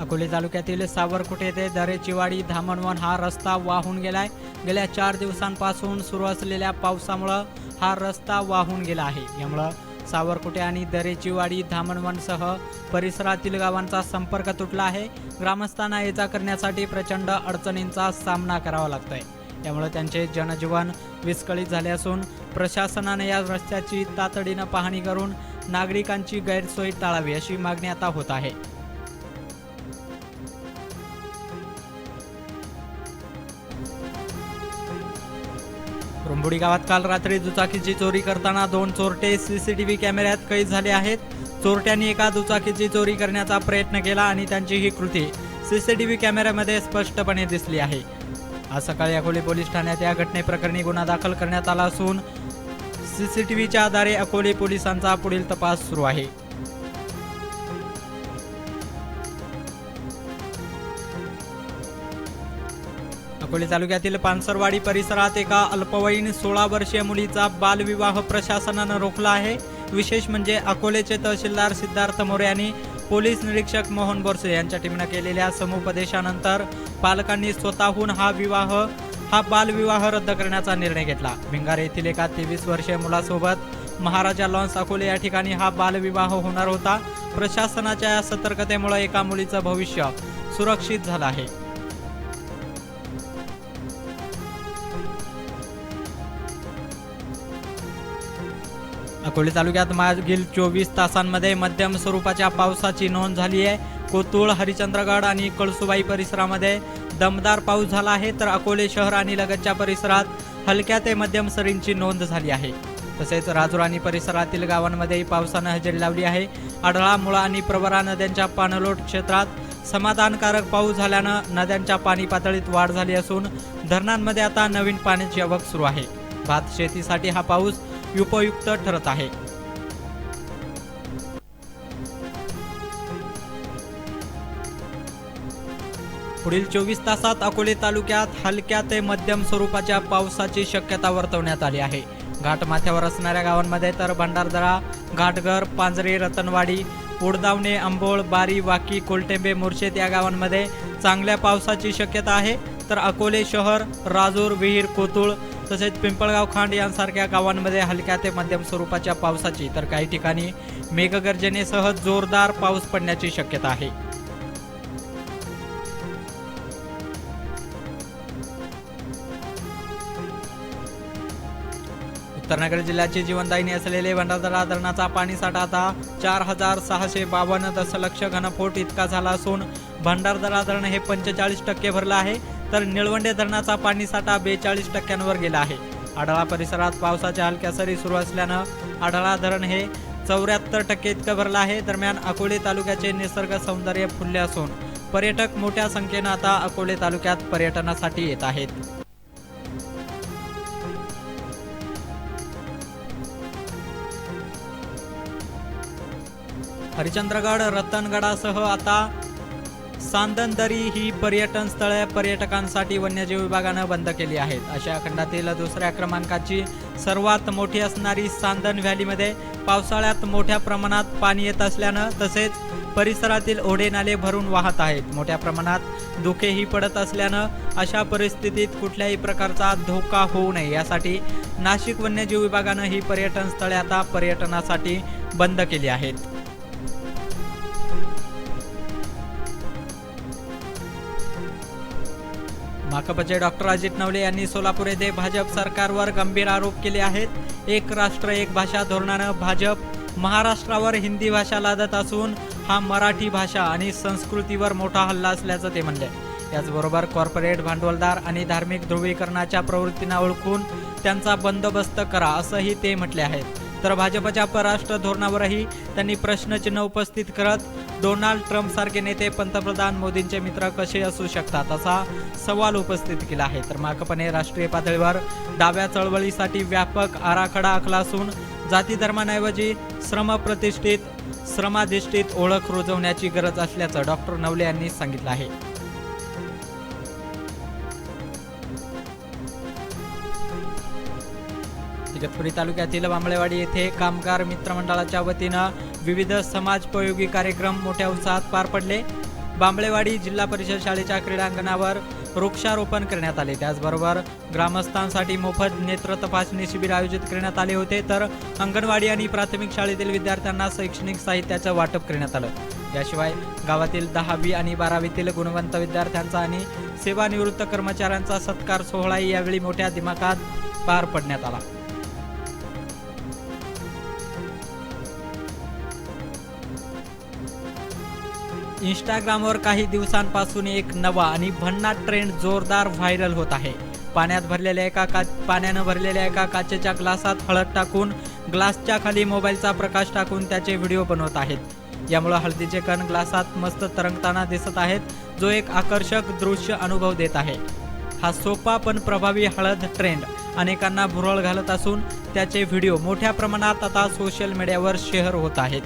अकोले तालुक्यातील सावरकुटे ते दरेचीवाडी धामणवन हा रस्ता वाहून गेलाय. गेल्या चार दिवसांपासून सुरू असलेल्या पावसामुळं हा रस्ता वाहून गेला आहे. यामुळं सावरकुटे आणि दरेचीवाडी धामणवनसह परिसरातील गावांचा संपर्क तुटला आहे. ग्रामस्थांना ये जा करण्यासाठी प्रचंड अडचणींचा सामना करावा लागतोय. त्यामुळे त्यांचे जनजीवन विस्कळीत झाले असून प्रशासनाने या रस्त्याची तातडीनं पाहणी करून नागरिकांची गैरसोय टाळावी अशी मागणी आता होत आहे. रुंबुडी गावात काल रात्री दुचाकीची चोरी करताना दोन चोरटे सीसीटीव्ही कॅमेऱ्यात कैद झाले आहेत. चोरट्यांनी एका दुचाकीची चोरी करण्याचा प्रयत्न केला आणि त्यांची ही कृती सीसीटीव्ही कॅमेऱ्यामध्ये स्पष्टपणे दिसली आहे. आज सकाळी अकोले पोलीस ठाण्यात या घटनेप्रकरणी गुन्हा दाखल करण्यात आला असून सीसीटीव्हीच्या आधारे अकोले पोलिसांचा पुढील तपास सुरू आहे. अकोले तालुक्यातील पानसरवाडी परिसरात एका अल्पवयीन सोळा वर्षीय मुलीचा बालविवाह प्रशासनानं रोखला आहे. विशेष म्हणजे अकोलेचे तहसीलदार सिद्धार्थ मोरे यांनी पोलीस निरीक्षक मोहन बोरसे यांच्या टीमनं केलेल्या समुपदेशानंतर पालकांनी स्वतःहून हा विवाह हा बालविवाह रद्द करण्याचा निर्णय घेतला. भिंगार येथील एका तेवीस वर्षीय मुलासोबत महाराजा लॉन्स अकोले या ठिकाणी हा बालविवाह होणार होता. प्रशासनाच्या या सतर्कतेमुळे एका मुलीचं भविष्य सुरक्षित झालं आहे. अकोले तालुक्यात मागील चोवीस तासांमध्ये मध्यम स्वरूपाच्या पावसाची नोंद झाली आहे. कोतुळ हरिचंद्रगड आणि कळसुबाई परिसरामध्ये दमदार पाऊस झाला आहे. तर अकोले शहर आणि लगतच्या परिसरात हलक्या ते मध्यम सरींची नोंद झाली आहे. तसेच राजूर आणि परिसरातील गावांमध्येही पावसानं हजेरी लावली आहे. आढळा मुळा आणि प्रवरा नद्यांच्या पाणलोट क्षेत्रात समाधानकारक पाऊस झाल्यानं नद्यांच्या पाणी पातळीत वाढ झाली असून धरणांमध्ये आता नवीन पाण्याची आवक सुरू आहे. भात शेतीसाठी हा पाऊस उपयुक्त ठरत आहे. पुढील चोवीस तासात अकोले तालुक्यात हलक्या ते मध्यम स्वरूपाच्या पावसाची शक्यता वर्तवण्यात आली आहे. घाटमाथ्यावर असणाऱ्या गावांमध्ये तर भंडारदरा घाटघर पांजरे रतनवाडी उडदावणे आंबोळ बारी वाकी कोलटेंबे मुर्शेत या गावांमध्ये चांगल्या पावसाची शक्यता आहे. तर अकोले शहर राजूर विहीर कोतुळ तसेच पिंपळगाव खांड यांसारख्या गावांमध्ये हलक्या ते मध्यम स्वरूपाच्या पावसाची तर काही ठिकाणी मेघगर्जनेसह जोरदार पाऊस पडण्याची शक्यता आहे. उत्तरनगर जिल्ह्याची जीवनदायिनी असलेले भंडारदरा धरणाचा पाणीसाठा आता चार हजार सहाशे बावन्न दशलक्ष घनफूट इतका झाला असून भंडारदरा धरण हे पंचेचाळीस टक्के भरलं आहे. तर निळवंडे धरणाचा पाणीसाठा बेचाळीस टक्क्यांवर गेला आहे. आढळा परिसरात पावसाच्या हलक्या सरी सुरू असल्यानं आढळा धरण हे चौऱ्याहत्तर टक्के इतकं भरलं आहे. दरम्यान अकोले तालुक्याचे निसर्ग सौंदर्य फुलले असून पर्यटक मोठ्या संख्येनं आता अकोले तालुक्यात पर्यटनासाठी येत आहेत. हरिचंद्रगड रतनगडासह आता सांदनदरी ही पर्यटन स्थळे पर्यटकांसाठी वन्यजीव विभागानं बंद केली आहेत. अशा खंडातील दुसऱ्या क्रमांकाची सर्वात मोठी असणारी सांदन व्हॅलीमध्ये पावसाळ्यात मोठ्या प्रमाणात पाणी येत असल्यानं तसेच परिसरातील ओढे नाले भरून वाहत आहेत. मोठ्या प्रमाणात धुकेही पडत असल्यानं अशा परिस्थितीत कुठल्याही प्रकारचा धोका होऊ नये. यासाठी नाशिक वन्यजीव विभागानं ही पर्यटन स्थळे आता पर्यटनासाठी बंद केली आहेत. भाकपचे डॉक्टर अजित नवले यांनी सोलापूर येथे भाजप सरकारवर गंभीर आरोप केले आहेत. एक राष्ट्र एक भाषा धोरणानं भाजप महाराष्ट्रावर हिंदी भाषा लादत असून हा मराठी भाषा आणि संस्कृतीवर मोठा हल्ला असल्याचं ते म्हणले. याचबरोबर कॉर्पोरेट भांडवलदार आणि धार्मिक ध्रुवीकरणाच्या प्रवृत्तींना ओळखून त्यांचा बंदोबस्त करा असंही ते म्हटले आहेत. तर भाजपच्या परराष्ट्र धोरणावरही त्यांनी प्रश्नचिन्ह उपस्थित करत डोनाल्ड ट्रम्प सारखे नेते पंतप्रधान मोदींचे मित्र कसे असू शकतात असा सवाल उपस्थित केला आहे. तर माकपने राष्ट्रीय पातळीवर डाव्या चळवळीसाठी व्यापक आराखडा आखला असून जाती धर्मांऐवजी श्रमप्रतिष्ठित श्रमाधिष्ठित ओळख रुजवण्याची गरज असल्याचं डॉक्टर नवले यांनी सांगितलं आहे. इगतपुरी तालुक्यातील बांबळेवाडी येथे कामगार मित्रमंडळाच्या वतीनं विविध समाजोपयोगी कार्यक्रम मोठ्या उत्साहात पार पडले. बांबळेवाडी जिल्हा परिषद शाळेच्या क्रीडांगणावर वृक्षारोपण करण्यात आले. त्याचबरोबर ग्रामस्थांसाठी मोफत नेत्र तपासणी शिबिर आयोजित करण्यात आले होते. तर अंगणवाडी आणि प्राथमिक शाळेतील विद्यार्थ्यांना शैक्षणिक साहित्याचं वाटप करण्यात आलं. याशिवाय गावातील दहावी आणि बारावीतील गुणवंत विद्यार्थ्यांचा आणि सेवानिवृत्त कर्मचाऱ्यांचा सत्कार सोहळाही यावेळी मोठ्या दिमाखात पार पडण्यात आला. इंस्टाग्रामवर काही दिवसांपासून एक नवा आणि भन्नाट ट्रेंड जोरदार व्हायरल होत आहे. पाण्यात भरलेल्या एका का पाण्यानं भरलेल्या एका काचेच्या ग्लासात हळद टाकून ग्लासच्या खाली मोबाईलचा प्रकाश टाकून त्याचे व्हिडिओ बनवत आहेत. यामुळे हळदीचे कण ग्लासात मस्त तरंगताना दिसत आहेत जो एक आकर्षक दृश्य अनुभव देत आहे. हा सोपा पण प्रभावी हळद ट्रेंड अनेकांना भुरळ घालत असून त्याचे व्हिडिओ मोठ्या प्रमाणात आता सोशल मीडियावर शेअर होत आहेत.